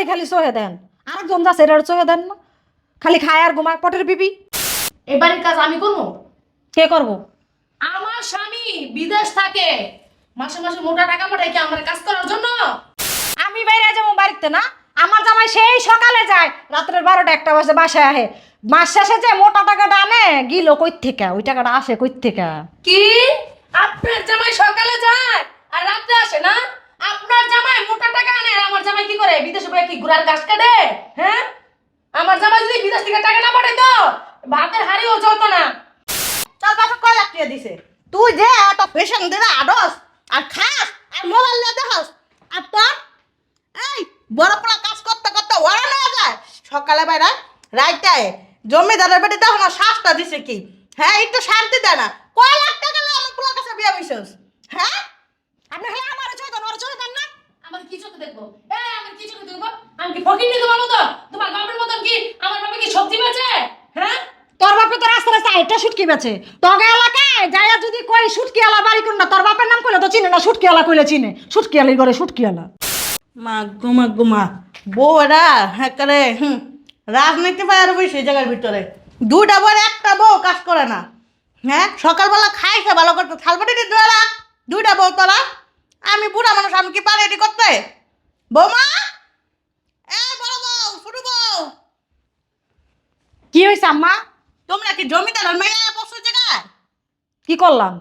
আমারই খালি চোহে দেন। আরেকজন যাচ্ছে এটার চোহে দেন না। খালি খায় আর ঘুমায় পটের বিবি। এবারের কাজ আমি করব? কে করব? আমার স্বামী বিদেশ থাকে। মাসে মাসে মোটা টাকা পাঠায় কি আমার কাজ করার জন্য? আমি বাইরে যাব বাড়িতে না? আমার জামাই সেই সকালে যায় রাত্রের বারোটা একটা বাজে বাসায় আহে। মাস শেষে যে মোটা টাকাটা আনে গিল কই থেকে ওই টাকাটা আসে কই থেকে কি? আপনার জামাই সকালে যায় আর রাত্রে আসে না? আপনার জামাই মোটা টাকা আনে আর আমার জামাই কি করে? বিদেশে বয়ে কি ঘোড়ার ঘাস কাটে? হ্যাঁ? আমার জামাই যদি বিদেশ থেকে টাকা না পাঠাইতো ভাতের হাড়িও চলতো না। তোর বাপে কয় লাখ টাকা দিছে? তুই যে এত পেশেন্ট দিলে আডস আর খাস, আর মোবাইল নিয়ে দেখাস, আর তোর, এই, বড় পড়া কাজ করতে করতে ওরা নিয়ে যায়। সকালে বাইরা রাইটায় জমিদারের বেটি দেখো না শ্বাসটা দিছে কি? হ্যাঁ একটু শান্তি দেয় না। কয় লাখ টাকা আমার পোলার কাছে বিয়ে হ্যাঁ? আপনি খালি আমার চোহে দেন ওর চোহে দেন না আমার কি চোখে দেখব? আমার কি চোখে দেখব? আমি কি ফকির তোমার মতো তোমার বাপের মতন কি? আমার বাবা কি সবজি বেচে? হ্যাঁ? তোর বাপে তো রাস্তা রাস্তা এটা সুটকি তগে এলাকায় যাইয়া যদি কই সুটকি আলা বাড়ি কোন না তোর বাপের নাম কইলে তো চিনে না সুটকি আলা কইলে চিনে। সুটকি আলাই করে সুটকি আলা মা। গুমা গুমা বউরা হ্যাঁ করে হুম রাজনীতি বাইরে বসে এই জায়গার ভিতরে। দুইটা বউ আর একটা বউ কাজ করে না। হ্যাঁ? সকালবেলা খাইছে ভালো করতে। থালবাটি দুবেলা দুইটা বউ তোরা আমি বুড়া মানুষ আমি কি পারি এটি করতে? বৌমা? এ বড় বউ ছোট বউ। কি হইছে আম্মা? তোমরা কি জমিদার মেয়ে বসো জায়গায়? কি করলাম?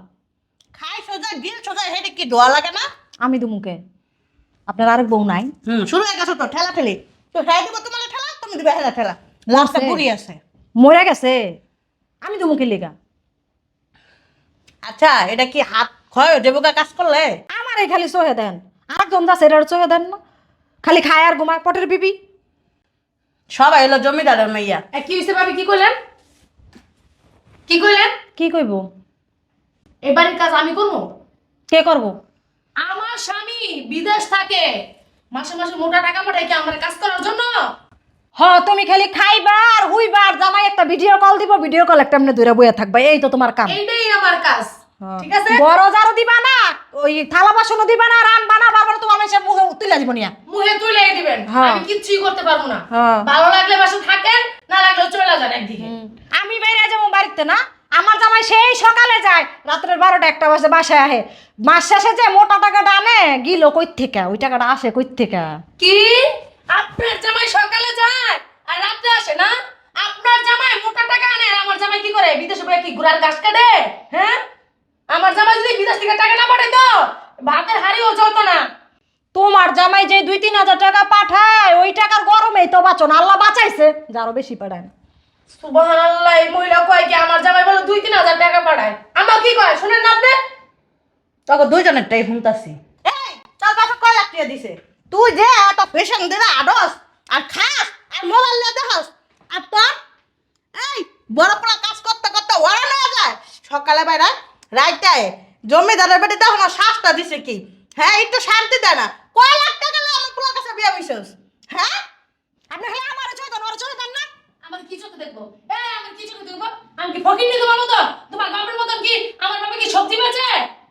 খাই সোজা গিল সোজা হেঁটে কি ধোয়া লাগে না? আমি দুমুকে আপনার আরেক বউ নাই? হুম শুরু হয়ে গেছে তো ঠেলা ঠেলি। তো হ্যাঁ দিব তোমার ঠেলা তুমি দিবে হেলা ঠেলা। লাস্টে। বুড়ি আছে মরে গেছে? আমি দুমুকে লেগা। আচ্ছা এটা কি হাত ক্ষয় দেবকা কাজ করলে? আমার খালি চোহে দেন। আরেকজন যাচ্ছে এটার চোহে দেন না। খালি খায় আর ঘুমায় পটের বিবি। সবাই হলো জমিদারের মাইয়া। এ, কি হয়েছে ভাবি কি কইলেন? কি কইলেন? কি কইব? এবারের কাজ আমি করব? কে করব? আমার স্বামী বিদেশ থাকে। মাসে মাসে মোটা টাকা পাঠায় কি আমার কাজ করার জন্য? হ তুমি খালি খাইবা আর হুইবা আর জামাই একটা ভিডিও কল দিব ভিডিও কল একটা এমনি দূরে বইয়া থাকবা। এই তো তোমার কাম। এইটাই আমার কাজ। ঠিক আছে? বড় দিবা না ওই থালা বাসনও দিবা না রান্না না বারবার তোমার মুখে তুলে দিব নিয়া। মুহে তুলে দিবেন। হ্যাঁ। আমি কিচ্ছুই করতে পারব না। হ্যাঁ। ভালো লাগলে বাসা থাকেন না লাগলে চলে যান একদিকে। আমি বাইরে যাব বাড়িতে না আমার জামাই সেই সকালে যায় রাত্রের বারোটা একটা বাজে বাসায় আহে। মাস শেষে যে মোটা টাকাটা আনে গিল কই থেকে ওই টাকাটা আসে কই থেকে। কি আপনার জামাই সকালে যায় আর রাত্রে আসে না আপনার জামাই মোটা টাকা আনে আর আমার জামাই কি করে বিদেশে বয়ে কি ঘোড়ার ঘাস কাটে হ্যাঁ আমার জামাই যদি বিদেশ থেকে টাকা না পাঠাইতো ভাতের হাড়িও চলতো না তোমার জামাই যে দুই তিন হাজার টাকা পাঠায় ওই টাকার তো বাঁচন আল্লাহ বাঁচাইছে। যারও বেশি পাঠায় না সুবহানাল্লাহ এই মহিলা কয় কি আমার জামাই বলে দুই তিন হাজার টাকা পাঠায় আমার কি কয় শুনেন না আপনি? তখন দুইজনেরটাই শুনতাছি। এই তোর বাপে কয় লাখ টাকা দিছে? তুই যে এত পেশেন্ট দিলে আডস আর খাস আর মোবাইল নিয়ে দেখাস আর তোর এই বড় পড়া কাজ করতে করতে ওরা নিয়ে যায়। সকালে বাইরা রাইটায় জমিদারের বেটি দেখো না শ্বাসটা দিছে কি? হ্যাঁ একটু শান্তি দেয় না। কয় লাখ টাকা লাগে আমার পোলার কাছে বিয়ে বসেস হ্যাঁ আপনি খালি আমার চোহে দেন ওর চোহে দেন না আমার কি চোখে দেখব। আমার কি চোখে দেখব? আমি কি ফকির তোমার মতো তোমার বাপের মতন কি? আমার বাবা কি সবজি বেচে?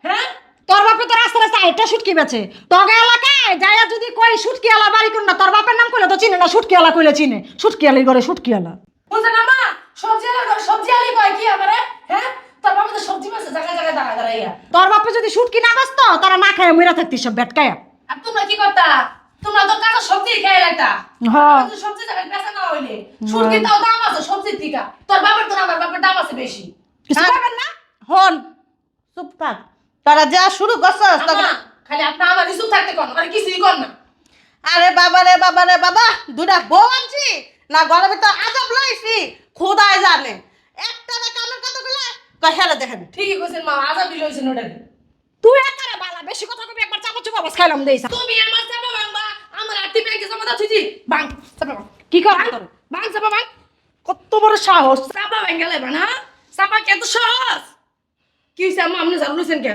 হ্যাঁ? তোর বাপে তো রাস্তা রাস্তা এটা সুটকি বেছে তগে এলাকায় যাইয়া যদি কই সুটকি আলা বাড়ি কোন না তোর বাপের নাম কইলে তো চিনে না সুটকি আলা কইলে চিনে। সুটকি আলাই করে সুটকি আলা বুঝলেন না মা? সবজি আলা ঘর সবজি আলি কয় কি আমারে হ্যাঁ? তোর বাবা তো সবজি বেচে জায়গায় জায়গায় দাঁড়া দাঁড়াইয়া। তোর বাপে যদি সুটকি না বাঁচতো তারা না খায় মইরা থাকতি সব বেটকায়া আর তোমরা কি করতা? তোমরা তো কাঁচা সবজি খেয়ে রাখতা। হ্যাঁ। সবজি জায়গায় বেচা না হইলে। সুরকি তাও দাম আছে সবজির থেকে। তোর বাবার তো আমার বাবার দাম আছে বেশি। কিছু হ্যাঁ? করবেন না? হন। চুপ থাক। তারা যা শুরু করছস খালি আপনি আমার রিসুপ থাকতে কোন মানে কিছুই কর না। আরে বাবা রে বাবা রে বাবা দুটা বউ আনছি না ঘরের ভিতর আজব লাইছি খোদায় জানে। একটা না কামের কতগুলা হেলে দেখেন ঠিকই কইছেন মা আজাবি লইছেন ওটাকে। তুই একারে বালা বেশি কথা কবি একবার চাপা চুপা বাস খাইলাম দেইছা তুমি আমার চাপা আমার আর্থিক ব্যাংকে জমা দাও থুইছি বাং চাপা ভাঙ কি কর বাং বাং চাপা ভাঙ কত বড় সাহস। চাপা ভাঙ গেলে না চাপা কে তো সহজ কি হইছে আম্মা আপনি জানো লইছেন কে?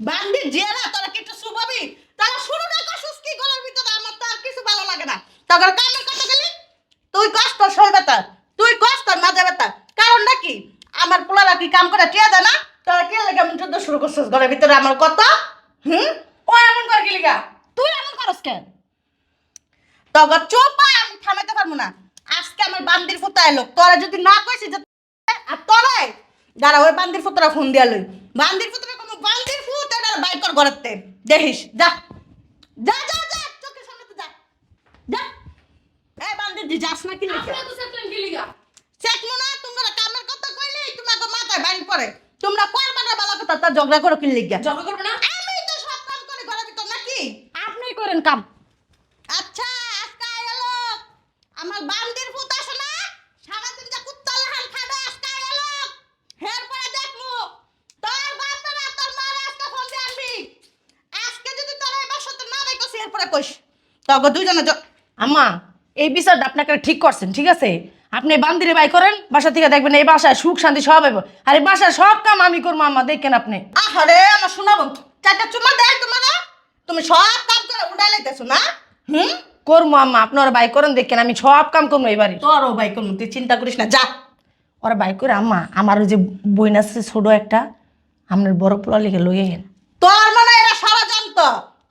বান্দি জিয়ারা তোরা কি একটু শুভাবি তারা শুরুটা করছিস কি ঘরের ভিতরে আমার তো আর কিছু ভালো লাগে না। তখন কামের কত গেলি তুই কষ্ট সইবে তার তুই কষ্ট না যাবে তার কারণ নাকি আমার পোলারা কি কাম করে টিয়া দেয় না? তোরা কে লাগে যুদ্ধ শুরু করছিস ঘরের ভিতরে আমার কত হুম? ও এমন কর কি লিগা? তুই এমন করস কেন তগর চুপ আমি থামাইতে পারব না। আজকে আমার বান্দির ফুতা এলো। তোরা যদি না কইছিস যে আর তোরে দাঁড়া ওই বান্দির ফুতরা ফোন দিয়া লই। বান্দির ফুতরা কোনো বান্দির ফুত এটা বাইক কর দেখিস যা। যা যা যা চোখের সামনে তো যা। যা। এই বান্দির দি যাস না কি লিখে? আপনারা তো সেটলেন কি লিগা চেকমো না তোমরা কামের কথা কইলে তোমাকে মাথায় বাড়ি পড়ে তোমরা করবা না বালা কথা তা ঝগড়া করো কি লিখা ঝগড়া করবে না? আমি তো সব কাম করে ঘরের ভিতর নাকি? আপনি করেন কাম আচ্ছা আজকে এলো আমার বান্দির আছে না? সারাদিন যা কুত্তা লাহান খাবে, আজকে তোর তোর আজকে ফোন আজকে যদি তোর না এরপরে কইস। তবে আম্মা, এই বিষয়টা আপনাকে ঠিক করছেন, ঠিক আছে? আপনি বান্দিরে বাই করেন, বাসা থেকে দেখবেন এই বাসায় সুখ, শান্তি সব আর বাসার সব কাম আমি করব, আম্মা, দেখেন আপনি। আহারে, আমার শোনাবো চারটা চুমা দেয় তোমারা তুমি সব কাম করে উড়াই লাইতেছো না? হুম? করব আম্মা আপনারা বাই করেন, দেখেন আমি সব কাম করব এবারে। তোরও ভাই কোনো তুই চিন্তা করিস না, যা। ওরা বাই করে, আম্মা, আমার ওই যে বইন আছে ছোট একটা, আপনার বড় পোলা লিখে লই আইন। তোর মনে হয় এরা ষড়যন্ত্র?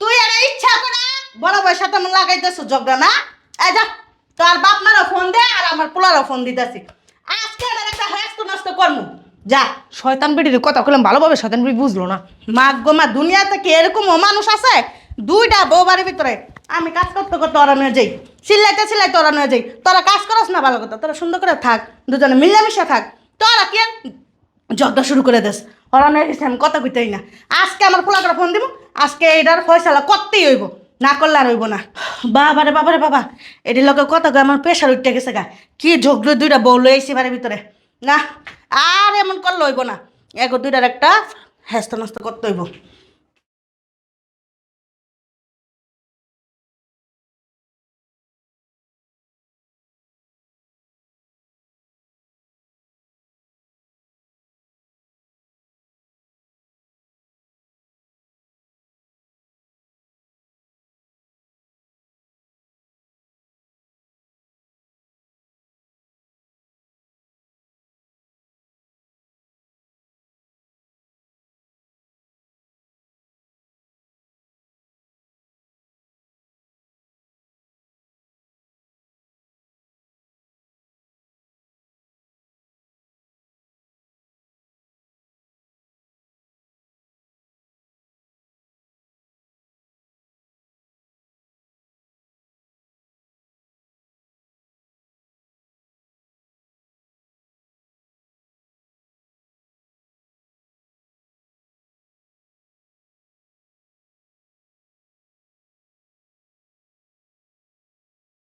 তুই এরা ইচ্ছা করে বড় ভাইয়ের সাথে মনে লাগাইতেছো ঝগড়া, না? এই যা, তোর বাপ মারও ফোন দে, আর আমার পোলারও ফোন দিতেছি। আজকে এবার একটা হ্যাস্ত নষ্ট করমু। যা, শয়তান বেটির কথা বললাম ভালোভাবে শয়তান বেটি বুঝলো না। মা গো মা, দুনিয়াতে কি এরকম মানুষ আছে? দুইটা বউ বাড়ির ভিতরে আমি কাজ করতে করতে ওরা নিয়ে যাই। সিলাইতে সিলাইতে ওরা নিয়ে যাই। তোরা কাজ করস না ভালো কথা, তোরা সুন্দর করে থাক, দুজনে মিলেমিশে থাক। তোরা কি ঝগড়া শুরু করে দেস? ওরা নিয়ে গেছে, আমি কথা কইতেই না। আজকে আমার পোলা করে ফোন দিব, আজকে এটার ফয়সালা করতেই হইব, না করলে আর হইব না। বাবারে বাবারে বাবা এটির লোকে কথা কয় আমার প্রেশার উঠতে গেছে গা। কি ঝগড়ে, দুইটা বউ লই আইসি বাড়ির ভিতরে। না, আর এমন করলে হইব না। এগো দুইটার একটা হেস্ত নস্ত করতে হইব।